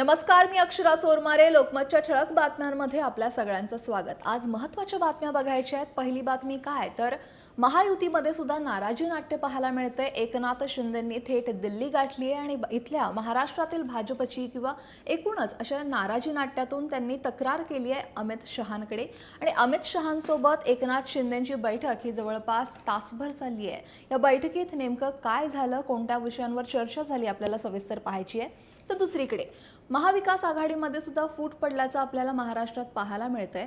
नमस्कार मी अक्षरा चोरमारे लोकमतच्या ठळक बातम्यांमध्ये आपल्या सगळ्यांचं स्वागत. आज महत्त्वाच्या बातम्या बघायच्या आहेत. पहिली बातमी काय? तर महायुतीमध्ये सुद्धा नाराजी नाट्य पाहायला मिळतंय. एकनाथ शिंदेंनी थेट दिल्ली गाठली आहे आणि इथल्या महाराष्ट्रातील भाजपची किंवा एकूणच अशा नाराजी नाट्यातून त्यांनी तक्रार केली आहे अमित शहांकडे. आणि अमित शहांसोबत एकनाथ शिंदेंची बैठक ही जवळपास तासभर चालली आहे. या बैठकीत नेमकं काय झालं? कोणत्या विषयांवर चर्चा झाली? आपल्याला सविस्तर पाहायची आहे. तर दुसरीकडे महाविकास आघाडीमध्ये सुद्धा फूट पडल्याचं आपल्याला महाराष्ट्रात पाहायला मिळतंय.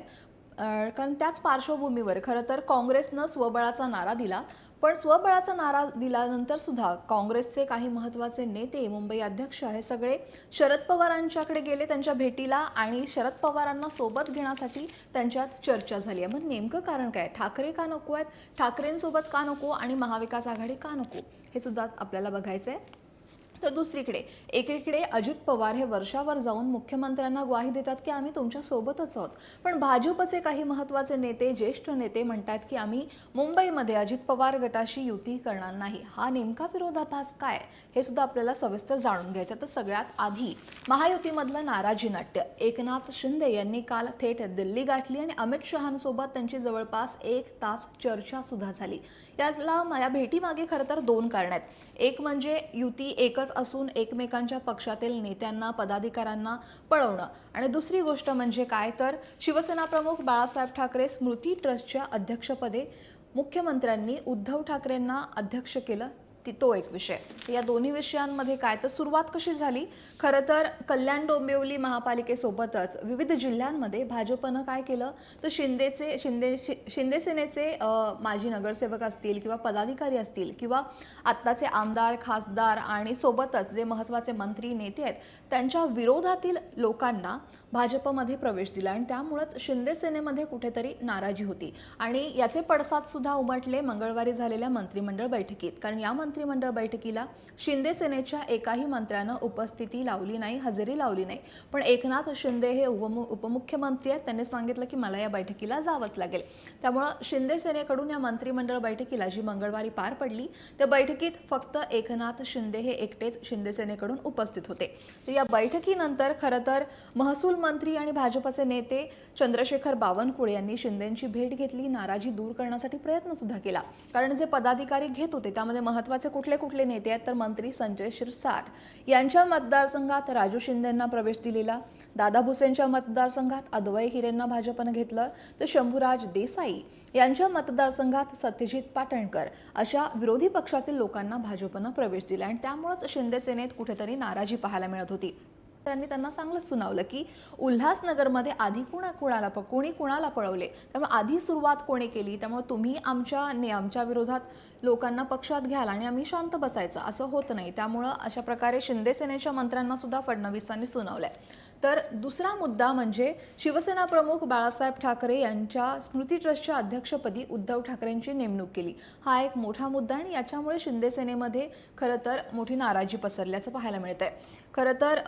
आहे कारण त्याच पार्श्वभूमीवर खरं तर काँग्रेसनं स्वबळाचा नारा दिला. पण स्वबळाचा नारा दिल्यानंतर सुद्धा काँग्रेसचे काही महत्त्वाचे नेते मुंबई अध्यक्ष हे सगळे शरद पवारांच्याकडे गेले त्यांच्या भेटीला आणि शरद पवारांना सोबत घेण्यासाठी त्यांच्यात चर्चा झाली आहे. मग नेमकं कारण काय? ठाकरे का नको आहेत? ठाकरेंसोबत का नको? आणि महाविकास आघाडी का नको? हे सुद्धा आपल्याला बघायचं आहे तर दुसरीकडे. एकीकडे अजित पवार हे वर्षावर जाऊन मुख्यमंत्र्यांना ग्वाही देतात की आम्ही तुमच्या सोबतच आहोत. पण भाजपचे काही महत्त्वाचे नेते ज्येष्ठ नेते म्हणतात की आम्ही मुंबईमध्ये अजित पवार गटाशी युती करणार नाही. हा नेमका विरोधाभास काय? हे सुद्धा आपल्याला सविस्तर जाणून घ्यायचं तर सगळ्यात आधी महायुतीमधलं नाराजी नाट्य. एकनाथ शिंदे यांनी काल थेट दिल्ली गाठली आणि अमित शहांसोबत त्यांची जवळपास एक तास चर्चा सुद्धा झाली. याला या भेटीमागे खरं तर दोन कारण आहेत. एक म्हणजे युती एकच असून एकमेकांच्या पक्षातील नेत्यांना पदाधिकाऱ्यांना पळवणं. आणि दुसरी गोष्ट म्हणजे काय तर शिवसेना प्रमुख बाळासाहेब ठाकरे स्मृती ट्रस्टच्या अध्यक्षपदे मुख्यमंत्र्यांनी उद्धव ठाकरेंना अध्यक्ष केलं. ती तो एक विषय. या दोन्ही विषयांमध्ये काय? तर सुरुवात कशी झाली? खरं तर कल्याण डोंबिवली महापालिकेसोबतच विविध जिल्ह्यांमध्ये भाजपनं काय केलं? तर शिंदेचे शिंदे शि- शिंदे सेनेचे माजी नगरसेवक असतील किंवा पदाधिकारी असतील किंवा आत्ताचे आमदार खासदार आणि सोबतच जे महत्त्वाचे मंत्री नेते आहेत त्यांच्या विरोधातील लोकांना भाजपमध्ये प्रवेश दिला आणि त्यामुळंच शिंदे सेनेमध्ये कुठेतरी नाराजी होती. आणि याचे पडसाद सुद्धा उमटले मंगळवारी झालेल्या मंत्रिमंडळ बैठकीत. कारण या मंत्रिमंडळ बैठकीला शिंदे सेनेच्या एकाही मंत्र्यानं उपस्थिती लावली नाही हजेरी लावली नाही. पण एकनाथ शिंदे हे उपमु उपमुख्यमंत्री आहेत. त्यांनी सांगितलं की मला या बैठकीला जावंच लागेल. त्यामुळं शिंदे सेनेकडून या मंत्रिमंडळ बैठकीला जी मंगळवारी पार पडली त्या बैठकीत फक्त एकनाथ शिंदे हे एकटेच शिंदे सेनेकडून उपस्थित होते. तर या बैठकीनंतर खरं तर महसूल मंत्री आणि भाजपचे नेते चंद्रशेखर बावनकुळे यांनी शिंदेंची भेट घेतली नाराजी दूर करण्यासाठी प्रयत्न सुद्धा केला. कारण जे पदाधिकारी घेत होते त्यामध्ये पक्षाचे कुठले कुठले नेते आहेत तर मंत्री संजय शिरसाट यांच्या मतदारसंघात राजू शिंदेंना प्रवेश दिलेला. दादा भुसेंच्या मतदारसंघात अद्वय हिरेंना भाजपनं घेतलं. तर शंभूराज देसाई यांच्या मतदारसंघात सत्यजित पाटणकर अशा विरोधी पक्षातील लोकांना भाजपनं प्रवेश दिला आणि त्यामुळंच शिंदे सेनेत कुठेतरी नाराजी पाहायला मिळत होती. त्यांनी त्यांना चांगलंच सुनावलं की उल्हासनगरमध्ये आधी कुणा कुणाला प कोणी कुणाला पळवले? त्यामुळे आधी सुरुवात कोणी केली? त्यामुळे तुम्ही आमच्या ने आमच्या विरोधात लोकांना पक्षात घ्याल आणि आम्ही शांत बसायचं. असं होत नाही. त्यामुळं अशा प्रकारे शिंदे सेनेच्या मंत्र्यांना सुद्धा फडणवीसांनी सुनावलंय. तर दुसरा मुद्दा म्हणजे शिवसेना प्रमुख बाळासाहेब ठाकरे यांच्या स्मृती ट्रस्टच्या अध्यक्षपदी उद्धव ठाकरेंची नेमणूक केली. हा एक मोठा मुद्दा आणि याच्यामुळे शिंदे सेनेमध्ये खरं तर मोठी नाराजी पसरल्याचं पाहायला मिळतंय. खरं तर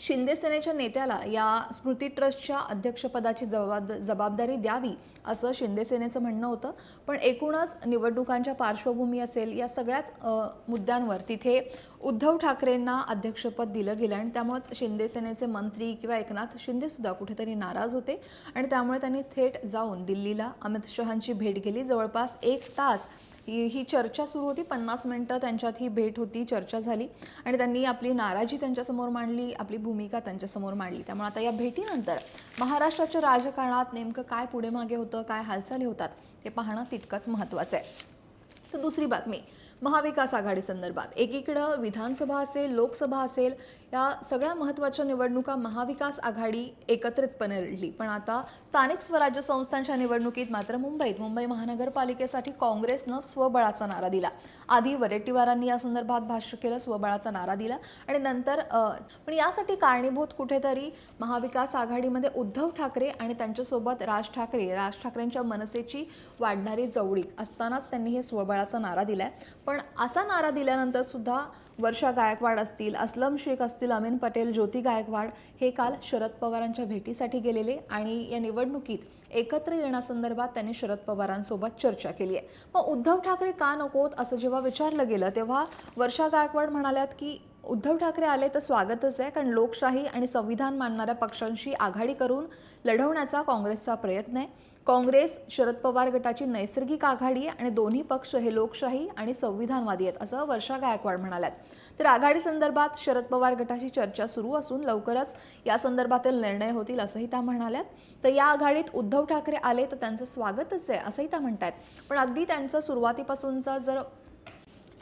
शिंदे सेनेच्या नेत्याला या स्मृती ट्रस्टच्या अध्यक्षपदाची जबाब जबाबदारी द्यावी असं शिंदे सेनेचं म्हणणं होतं. पण एकूणच निवडणुकांच्या पार्श्वभूमी असेल या सगळ्याच मुद्द्यांवर तिथे उद्धव ठाकरेंना अध्यक्षपद दिलं गेलं आणि त्यामुळेच शिंदे सेनेचे मंत्री किंवा एकनाथ शिंदेसुद्धा कुठेतरी नाराज होते आणि त्यामुळे त्यांनी थेट जाऊन दिल्लीला अमित शहांची भेट गेली. जवळपास एक तास ही ही चर्चा सुरू होती. पन्नास मिनटं त्यांच्यात ही भेट होती चर्चा झाली. आणि त्यांनी आपली नाराजी त्यांच्यासमोर मांडली आपली भूमिका त्यांच्यासमोर मांडली. त्यामुळे आता या भेटीनंतर महाराष्ट्राच्या राजकारणात नेमकं काय पुढे मागे होतं काय हालचाली होतात ते पाहणं तितकंच महत्त्वाचं आहे. तर दुसरी बातमी. महाविकास आघाडी संदर्भात. एकीकडं विधानसभा असेल लोकसभा असेल या सगळ्या महत्त्वाच्या निवडणुका महाविकास आघाडी एकत्रितपणे लढली. पण आता स्थानिक स्वराज्य संस्थांच्या निवडणुकीत मात्र मुंबईत मुंबई महानगरपालिकेसाठी काँग्रेसनं स्वबळाचा नारा दिला. आधी वडेट्टीवारांनी या संदर्भात भाष्य केलं स्वबळाचा नारा दिला आणि नंतर पण यासाठी कारणीभूत कुठेतरी महाविकास आघाडीमध्ये उद्धव ठाकरे आणि त्यांच्यासोबत राज ठाकरे राज ठाकरेंच्या मनसेची वाढणारी जवळीक असतानाच त्यांनी हे स्वबळाचा नारा दिलाय. पण असा नारा दिल्यानंतर सुद्धा वर्षा गायकवाड असतील असलम शेख असतील अमीन पटेल ज्योती गायकवाड हे काल शरद पवारांच्या भेटीसाठी गेलेले आणि या निवडणुकीत एकत्र येण्यासंदर्भात त्यांनी शरद पवारांसोबत चर्चा केली आहे. मग उद्धव ठाकरे का नकोत असं जेव्हा विचारलं गेलं तेव्हा वर्षा गायकवाड म्हणाल्यात की उद्धव ठाकरे आले तर स्वागतच आहे कारण लोकशाही आणि संविधान मानणाऱ्या पक्षांशी आघाडी करून लढवण्याचा काँग्रेसचा प्रयत्न आहे. काँग्रेस शरद पवार गटाची नैसर्गिक आघाडी आहे आणि दोन्ही पक्ष हे लोकशाही आणि संविधानवादी आहेत असं वर्षा गायकवाड म्हणाल्यात. तर आघाडी संदर्भात शरद पवार गटाची चर्चा सुरू असून लवकरच या संदर्भातील निर्णय होतील असंही त्या म्हणाल्यात. तर या आघाडीत उद्धव ठाकरे आले तर त्यांचं स्वागतच आहे असंही त्या म्हणतायत. पण अगदी त्यांचं सुरुवातीपासूनचा जर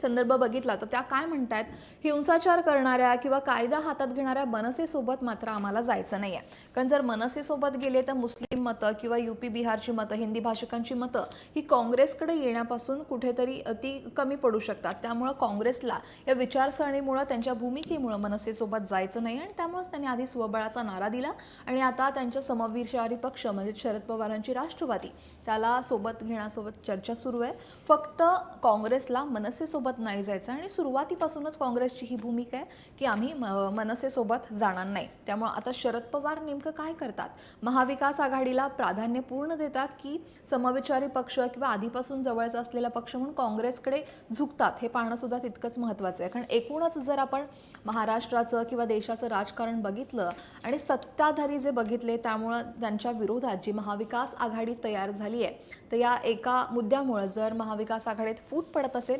संदर्भ बघितला तर त्या काय म्हणतायत? हिंसाचार करणाऱ्या किंवा कायदा हातात घेणाऱ्या मनसेसोबत मात्र आम्हाला जायचं नाही आहे कारण जर मनसेसोबत गेले तर मुस्लिम मतं किंवा युपी बिहारची मतं हिंदी भाषिकांची मतं ही काँग्रेसकडे येण्यापासून कुठेतरी अति ती कमी पडू शकतात. त्यामुळं काँग्रेसला या विचारसरणीमुळं त्यांच्या भूमिकेमुळं मनसेसोबत जायचं नाही आणि त्यामुळेच त्यांनी आधी स्वबळाचा नारा दिला आणि आता त्यांच्या समविचारी पक्ष म्हणजे शरद पवारांची राष्ट्रवादी त्याला सोबत घेण्यासोबत चर्चा सुरू आहे. फक्त काँग्रेसला मनसेसोबत नाही जायचं आणि सुरुवातीपासूनच काँग्रेसची ही भूमिका आहे की आम्ही मनसेसोबत जाणार नाही. त्यामुळे आता शरद पवार नेमकं काय करतात? महाविकास आघाडीला प्राधान्य पूर्ण देतात की समविचारी पक्ष किंवा आधीपासून जवळचा असलेला पक्ष म्हणून काँग्रेसकडे झुकतात? हे पाहणंसुद्धा तितकंच महत्त्वाचं आहे. कारण एकूणच जर आपण महाराष्ट्राचं किंवा देशाचं राजकारण बघितलं आणि सत्ताधारी जे बघितले त्यामुळं त्यांच्या विरोधात जी महाविकास आघाडी तयार झाली आहे तर या एका मुद्द्यामुळं जर महाविकास आघाडीत फूट पडत असेल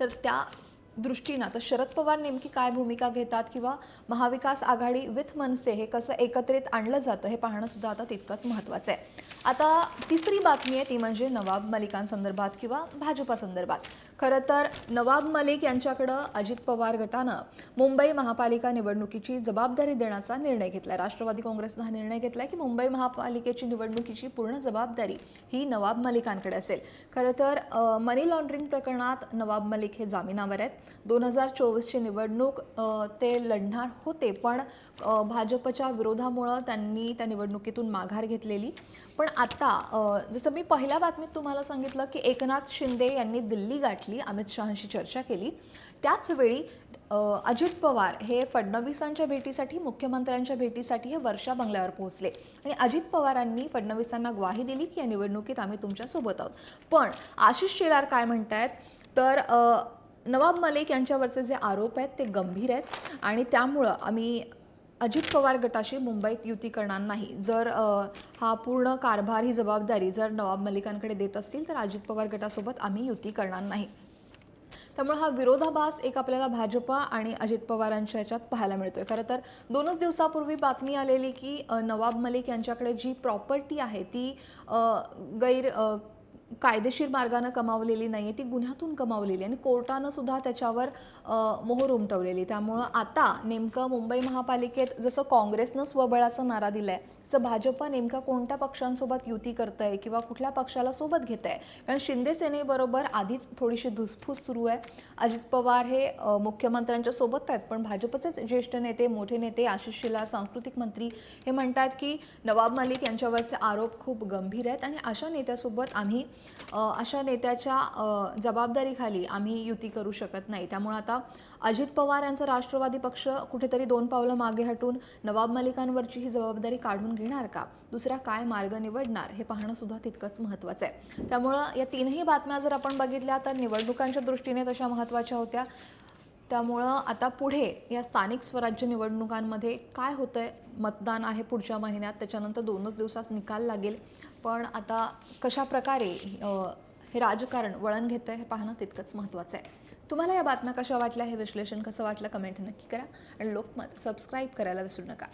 तर त्या दृष्टीनं तर शरद पवार नेमकी काय भूमिका घेतात किंवा महाविकास आघाडी विथ मनसे हे कसं एकत्रित आणलं जातं हे पाहणं सुद्धा आता तितकंच महत्त्वाचं आहे. आता तिसरी बातमी आहे ती म्हणजे नवाब मलिकांसंदर्भात किंवा भाजपा संदर्भात. खरं तर नवाब मलिक यांच्याकडं अजित पवार गटानं मुंबई महापालिका निवडणुकीची जबाबदारी देण्याचा निर्णय घेतला राष्ट्रवादी काँग्रेसनं हा निर्णय घेतला की मुंबई महापालिकेची निवडणुकीची पूर्ण जबाबदारी ही नवाब मलिकांकडे असेल. खरं तर मनी लॉन्ड्रिंग प्रकरणात नवाब मलिक हे जामिनावर आहेत. दोन हजार चोवीसची निवडणूक ते लढणार होते पण भाजपच्या विरोधामुळं त्यांनी त्या निवडणुकीतून माघार घेतलेली. पण आता जसं मी पहिल्या बातमीत तुम्हाला सांगितलं की एकनाथ शिंदे यांनी दिल्ली गाठली. अमित शहांशी चर्चा केली. त्याचवेळी अजित पवार हे फडणवीसांच्या भेटीसाठी मुख्यमंत्र्यांच्या भेटीसाठी हे वर्षा बंगल्यावर पोहोचले. आणि अजित पवारांनी फडणवीसांना ग्वाही दिली की या निवडणुकीत आम्ही तुमच्यासोबत आहोत. पण आशिष शेलार काय म्हणतायत? तर नवाब मलिक यांच्यावरचे जे आरोप आहेत ते गंभीर आहेत. आणि त्यामुळं आम्ही अजित पवार गटाशी मुंबईत युती करणार नाही. जर हा पूर्ण कारभार ही जबाबदारी जर नवाब मलिकांकडे देत असतील तर अजित पवार गटासोबत आम्ही युती करणार नाही. त्यामुळे हा विरोधाभास एक आपल्याला भाजपा आणि अजित पवारांच्या ह्याच्यात पाहायला मिळतोय. खरं तर दोनच दिवसापूर्वी बातमी आलेली की नवाब मलिक यांच्याकडे जी प्रॉपर्टी आहे ती गैर कायदेशीर मार्गानं कमावलेली नाही आहे ती गुन्ह्यातून कमावलेली आहे. आणि कोर्टानं सुद्धा त्याच्यावर मोहर उमटवलेली त्यामुळं आता नेमकं मुंबई महापालिकेत जसं काँग्रेसनं स्वबळाचा नारा दिला आहे तर भाजप नेमका कोणत्या पक्षांसोबत युती करत आहे किंवा कुठल्या पक्षाला सोबत घेत आहे कारण शिंदे सेनेबरोबर आधीच थोडीशी धुसफूस सुरू आहे. अजित पवार हे मुख्यमंत्र्यांच्या सोबत आहेत पण भाजपचेच ज्येष्ठ नेते मोठे नेते आशिष शिला सांस्कृतिक मंत्री हे म्हणतात की नवाब मलिक यांच्यावरचे आरोप खूप गंभीर आहेत आणि अशा नेत्यासोबत आम्ही अशा नेत्याच्या जबाबदारीखाली आम्ही युती करू शकत नाही. त्यामुळे आता अजित पवार यांचा राष्ट्रवादी पक्ष कुठेतरी दोन पावलं मागे हटून नवाब मलिकांवरची ही जबाबदारी काढून घेणार का? दुसरा काय मार्ग निवडणार? हे पाहणं सुद्धा तितकंच महत्त्वाचं आहे. त्यामुळं या तीनही बातम्या जर आपण बघितल्या तर निवडणुकांच्या दृष्टीने तशा महत्त्वाच्या होत्या. त्यामुळं आता पुढे या स्थानिक स्वराज्य निवडणुकांमध्ये काय होतं आहे मतदान आहे पुढच्या महिन्यात. त्याच्यानंतर दोनच दिवसात निकाल लागेल. पण आता कशा प्रकारे हे राजकारण वळण घेतं आहे हे पाहणं तितकंच महत्त्वाचं आहे. तुम्हाला या बातम्या कशा वाटल्या हे विश्लेषण कसं वाटलं कमेंट नक्की करा. आणि लोकमत सबस्क्राईब करायला विसरू नका.